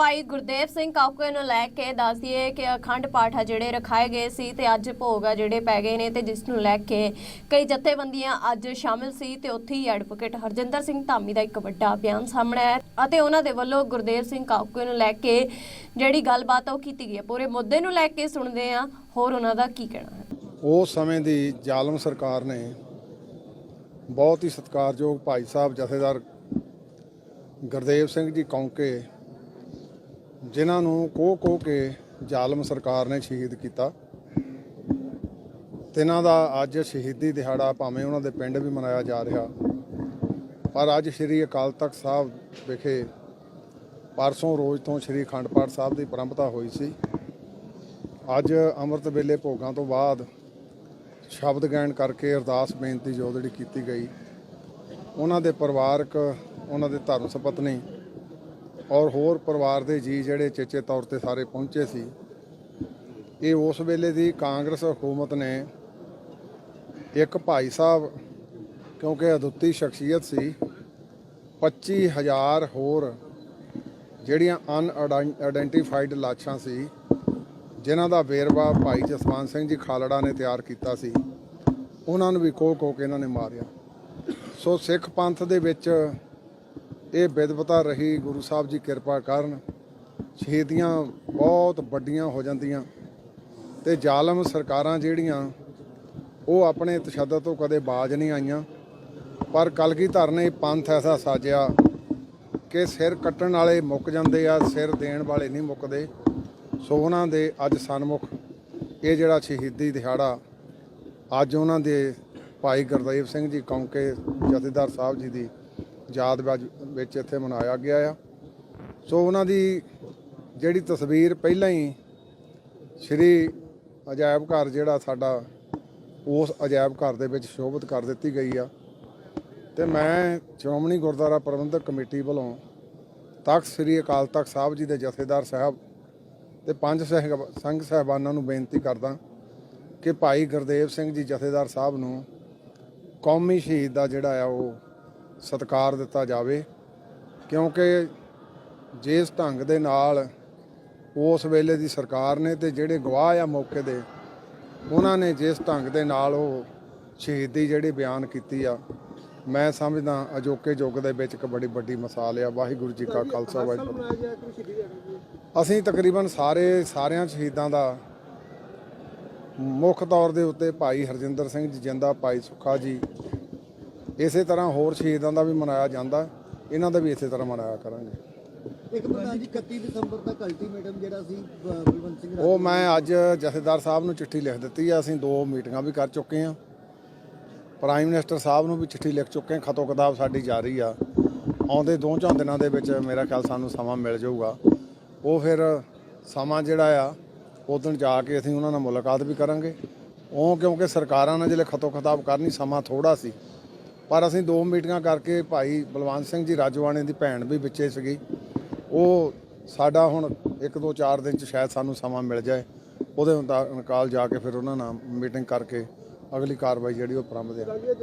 ਭਾਈ ਗੁਰਦੇਵ ਸਿੰਘ ਕਾਕੂਏ ਨੂੰ ਲੈ ਕੇ ਦੱਸ ਦਈਏ ਕਿ ਅਖੰਡ ਪਾਠ ਆ ਜਿਹੜੇ ਰਖਾਏ ਗਏ ਸੀ ਤੇ ਅੱਜ ਭੋਗ ਆ ਜਿਹੜੇ ਪੈ ਗਏ ਨੇ ਤੇ ਜਿਸ ਨੂੰ ਲੈ ਕੇ ਕਈ ਜਥੇਬੰਦੀਆਂ ਅੱਜ ਸ਼ਾਮਿਲ ਸੀ ਤੇ ਉੱਥੇ ਹੀ ਐਡਵੋਕੇਟ ਹਰਜਿੰਦਰ ਸਿੰਘ ਧਾਮੀ ਦਾ ਇੱਕ ਵੱਡਾ ਬਿਆਨ ਸਾਹਮਣੇ ਆਇਆ ਅਤੇ ਉਹਨਾਂ ਦੇ ਵੱਲੋਂ ਗੁਰਦੇਵ ਸਿੰਘ ਕਾਕੂਏ ਨੂੰ ਲੈ ਕੇ ਜਿਹੜੀ ਗੱਲਬਾਤ ਉਹ ਕੀਤੀ ਗਈ ਹੈ। ਪੂਰੇ ਮੁੱਦੇ ਨੂੰ ਲੈ ਕੇ ਸੁਣਦੇ ਆ ਹੋਰ ਉਹਨਾਂ ਦਾ ਕੀ ਕਹਿਣਾ ਹੈ? ਉਸ ਸਮੇਂ ਦੀ ਜ਼ਾਲਮ ਸਰਕਾਰ ਨੇ ਬਹੁਤ ਹੀ ਸਤਿਕਾਰਯੋਗ ਭਾਈ ਸਾਹਿਬ ਜਥੇਦਾਰ ਗੁਰਦੇਵ ਸਿੰਘ ਜੀ ਕੌਂਕੇ ਜਿਨ੍ਹਾਂ ਨੂੰ ਕੋਹ ਕੋਹ ਕੇ ਜ਼ਾਲਮ ਸਰਕਾਰ ਨੇ ਸ਼ਹੀਦ ਕੀਤਾ। ਤੇ ਦਾ ਅੱਜ ਸ਼ਹੀਦੀ ਦਿਹਾੜਾ ਭਾਵੇਂ ਉਹਨਾਂ ਦੇ ਪਿੰਡ ਵੀ ਮਨਾਇਆ ਜਾ ਰਿਹਾ। ਪਰ ਅੱਜ ਸ੍ਰੀ ਅਕਾਲ ਤਖਤ ਸਾਹਿਬ ਵਿਖੇ ਪਰਸੋਂ ਰੋਜ਼ ਤੋਂ ਸ੍ਰੀ ਅਖੰਡ ਪਾਠ ਸਾਹਿਬ ਦੀ ਪਰੰਪਰਾ ਹੋਈ ਸੀ। ਅੱਜ ਅੰਮ੍ਰਿਤ ਵੇਲੇ ਭੋਗਾਂ ਤੋਂ ਬਾਅਦ ਸ਼ਬਦ ਗਾਇਨ ਕਰਕੇ ਅਰਦਾਸ ਬੇਨਤੀ ਜੋ ਜਿਹੜੀ ਕੀਤੀ ਗਈ। ਉਹਨਾਂ ਦੇ ਪਰਿਵਾਰਕ, ਉਹਨਾਂ ਦੇ ਧਰਮ ਸੁਪਤਨੀ ਔਰ ਹੋਰ ਪਰਿਵਾਰ ਦੇ ਜੀ ਜਿਹੜੇ ਚੇਚੇ ਤੌਰ ਤੇ ਸਾਰੇ ਪਹੁੰਚੇ ਸੀ, ਇਹ ਉਸ ਵੇਲੇ ਦੀ ਕਾਂਗਰਸ ਹਕੂਮਤ ਨੇ ਇੱਕ ਭਾਈ ਸਾਹਿਬ, ਕਿਉਂਕਿ ਅਦੁੱਤੀ ਸ਼ਖਸੀਅਤ ਸੀ 25000 ਹੋਰ ਜਿਹੜੀਆਂ ਅਨ ਅਨਆਇਡੈਂਟੀਫਾਈਡ ਲਾਸ਼ਾਂ ਸੀ, ਜਿਨ੍ਹਾਂ ਦਾ ਵੇਰਵਾ ਭਾਈ ਜਸਵੰਤ ਸਿੰਘ ਜੀ ਖਾਲੜਾ ਨੇ ਤਿਆਰ ਕੀਤਾ ਸੀ, ਉਹਨਾਂ ਨੂੰ ਵੀ ਕੋਹ ਕੋਹ ਕੇ ਇਹਨਾਂ ਨੇ ਮਾਰਿਆ। ਸੋ ਸਿੱਖ ਪੰਥ ਦੇ ਵਿੱਚ ਇਹ ਵਿਦਵਤਾ ਰਹੀ, ਗੁਰੂ ਸਾਹਿਬ ਜੀ ਕਿਰਪਾ ਕਰਨ ਸ਼ਹੀਦੀਆਂ ਬਹੁਤ ਵੱਡੀਆਂ ਹੋ ਜਾਂਦੀਆਂ ਤੇ ਜ਼ਾਲਮ ਸਰਕਾਰਾਂ ਜਿਹੜੀਆਂ, ਉਹ ਆਪਣੇ ਤਸ਼ੱਦਦ ਤੋਂ ਕਦੇ ਬਾਜ ਨਹੀਂ ਆਈਆਂ। ਪਰ ਕਲਗੀਧਰ ਨੇ ਪੰਥ ਐਸਾ ਸਾਜਿਆ ਕਿ ਸਿਰ ਕੱਟਣ ਵਾਲੇ ਮੁੱਕ ਜਾਂਦੇ ਆ, ਸਿਰ ਦੇਣ ਵਾਲੇ ਨਹੀਂ ਮੁੱਕਦੇ। ਸੋ ਉਹਨਾਂ ਦੇ ਅੱਜ ਸਨਮੁਖ, ਇਹ ਜਿਹੜਾ ਸ਼ਹੀਦੀ ਦਿਹਾੜਾ ਅੱਜ ਉਹਨਾਂ ਦੇ ਭਾਈ ਗੁਰਦੇਵ ਸਿੰਘ ਜੀ ਕੌਂਕੇ ਜਥੇਦਾਰ ਸਾਹਿਬ ਜੀ ਦੀ ਯਾਦ ਵਿੱਚ- ਵਿੱਚ ਇੱਥੇ ਮਨਾਇਆ ਗਿਆ ਆ। ਸੋ ਉਹਨਾਂ ਦੀ ਜਿਹੜੀ ਤਸਵੀਰ ਪਹਿਲਾਂ ਹੀ ਸ਼੍ਰੀ ਅਜਾਇਬ ਘਰ ਜਿਹੜਾ ਸਾਡਾ, ਉਸ ਅਜਾਇਬ ਘਰ ਦੇ ਵਿੱਚ ਸ਼ੋਭਿਤ ਕਰ ਦਿੱਤੀ ਗਈ ਆ। ਤੇ ਮੈਂ ਸ਼੍ਰੋਮਣੀ ਗੁਰਦੁਆਰਾ ਪ੍ਰਬੰਧਕ ਕਮੇਟੀ ਵੱਲੋਂ ਤਖਤ ਸ੍ਰੀ ਅਕਾਲ ਤਖਤ ਸਾਹਿਬ ਜੀ ਦੇ ਜਥੇਦਾਰ ਸਾਹਿਬ ਤੇ ਪੰਜ ਸਹਿਬ, ਸੰਘ ਸਹਿਬਾਨਾਂ ਨੂੰ ਬੇਨਤੀ ਕਰਦਾ ਕਿ ਭਾਈ ਗੁਰਦੇਵ ਸਿੰਘ ਜੀ ਜਥੇਦਾਰ ਸਾਹਿਬ ਨੂੰ ਕੌਮੀ ਸ਼ਹੀਦ ਦਾ ਜਿਹੜਾ ਆ ਉਹ ਸਤਿਕਾਰ ਦਿੱਤਾ ਜਾਵੇ, ਕਿਉਂਕਿ ਜਿਸ ਢੰਗ ਦੇ ਨਾਲ ਉਸ ਵੇਲੇ ਦੀ ਸਰਕਾਰ ਨੇ ਤੇ ਜਿਹੜੇ ਗਵਾਹ ਆ ਮੌਕੇ ਦੇ, ਉਹਨਾਂ ਨੇ ਜਿਸ ਢੰਗ ਦੇ ਨਾਲ ਉਹ ਸ਼ਹੀਦੀ ਜਿਹੜੀ ਬਿਆਨ ਕੀਤੀ ਆ, ਮੈਂ ਸਮਝਦਾ ਅਜੋਕੇ ਯੁੱਗ ਦੇ ਵਿੱਚ ਇੱਕ ਬੜੀ ਵੱਡੀ ਮਿਸਾਲ ਆ, ਵਾਹਿਗੁਰੂ ਜੀ ਕਾ ਖਾਲਸਾ, ਵਾਹਿਗੁਰੂ ਅਸੀਂ ਤਕਰੀਬਨ ਸਾਰੇ, ਸਾਰਿਆਂ ਸ਼ਹੀਦਾਂ ਦਾ ਮੁੱਖ ਤੌਰ ਦੇ ਉੱਤੇ ਭਾਈ ਹਰਜਿੰਦਰ ਸਿੰਘ ਜੀ, ਜਿੰਦਾ ਭਾਈ ਸੁੱਖਾ ਜੀ ਇਸੇ ਤਰ੍ਹਾਂ ਹੋਰ ਸ਼ਹੀਦਾਂ ਦਾ ਵੀ ਮਨਾਇਆ ਜਾਂਦਾ। ਇਹਨਾਂ ਦਾ ਵੀ ਇਸੇ ਤਰ੍ਹਾਂ ਮਨਾਇਆ ਕਰਾਂਗੇ। ਇੱਕ ਪ੍ਰਧਾਨ ਜੀ 31 ਦਸੰਬਰ ਤੱਕ ਅਲਟੀਮੇਟਮ ਜਿਹੜਾ ਸੀ ਬ- ਬਲਵੰਤ ਸਿੰਘ ਉਹ ਮੈਂ ਅੱਜ ਜਥੇਦਾਰ ਸਾਹਿਬ ਨੂੰ ਚਿੱਠੀ ਲਿਖ ਦਿੱਤੀ ਆ। ਅਸੀਂ ਦੋ ਮੀਟਿੰਗਾਂ ਵੀ ਕਰ ਚੁੱਕੇ ਆ। ਪ੍ਰਾਈਮ ਮਿਨਿਸਟਰ ਸਾਹਿਬ ਨੂੰ ਵੀ ਚਿੱਠੀ ਲਿਖ ਚੁੱਕੇ ਹਾਂ। ਖਤੋ ਕਿਤਾਬ ਸਾਡੀ ਜਾਰੀ ਆ। ਆਉਂਦੇ ਦੋ ਚਾਰ ਦਿਨਾਂ ਦੇ ਵਿੱਚ ਮੇਰਾ ਖਿਆਲ ਸਾਨੂੰ ਸਮਾਂ ਮਿਲ ਜਾਊਗਾ। ਉਹ ਫਿਰ ਸਮਾਂ ਜਿਹੜਾ ਆ ਉਦੋਂ ਜਾ ਕੇ ਅਸੀਂ ਉਹਨਾਂ ਨਾਲ ਮੁਲਾਕਾਤ ਵੀ ਕਰਾਂਗੇ। ਉਹ ਕਿਉਂਕਿ ਸਰਕਾਰਾਂ ਨੇ ਜਿਹੜੇ ਖਤੋ ਕਿਤਾਬ ਕਰਨੀ ਸਮਾਂ ਥੋੜਾ ਸੀ। ਪਰ ਅਸੀਂ ਦੋ ਮੀਟਿੰਗਾਂ ਕਰਕੇ ਭਾਈ ਬਲਵੰਤ ਸਿੰਘ ਜੀ ਰਾਜਵਾਣੇ ਦੀ ਭੈਣ ਵੀ ਵਿੱਚੇ ਸੀਗੀ। ਉਹ ਸਾਡਾ ਹੁਣ ਇੱਕ ਦੋ ਚਾਰ ਦਿਨ ਚ ਸ਼ਾਇਦ ਸਾਨੂੰ ਸਮਾਂ ਮਿਲ ਜਾਏ। ਉਹਦੇ ਮੁਤਾਬਕ ਜਾ ਕੇ ਫਿਰ ਉਹਨਾਂ ਨਾਲ ਮੀਟਿੰਗ ਕਰਕੇ ਅਗਲੀ ਕਾਰਵਾਈ ਜਿਹੜੀ ਉਹ ਪ੍ਰਾਰੰਭ ਦੇ